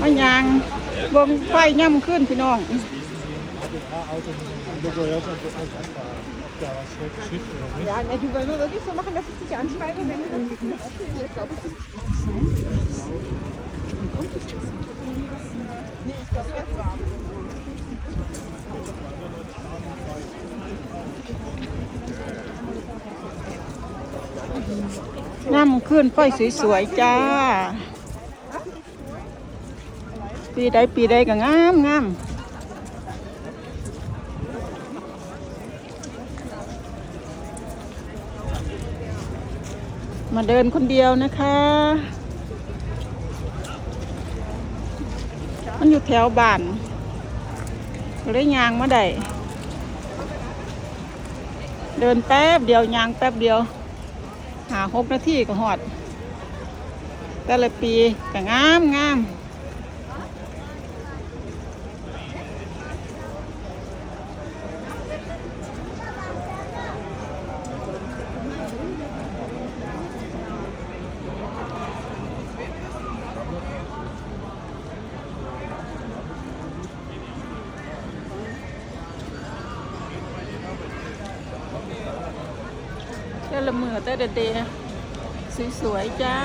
มายางเบิ่งไฟย่ำขึ้นพี่น้อง Ja, ne, du wollen wir wirklich so machen, dass ich dich anschreibe, wenn du das nicht erzählst. Ich glaube, ich Nee, ย่ำขึ้นไฟสวยๆจ้า ปีใดปีใดก็งามงามมาเดินคนเดียวนะคะ มันอยู่แถวบ้านเลยยางมาได้ เดินแป๊บเดียวยางแป๊บเดียว หาหกนาทีก็หอด แต่ละปีก็งามงาม แต่ละมือแต่ละเดย์สวยๆจ้า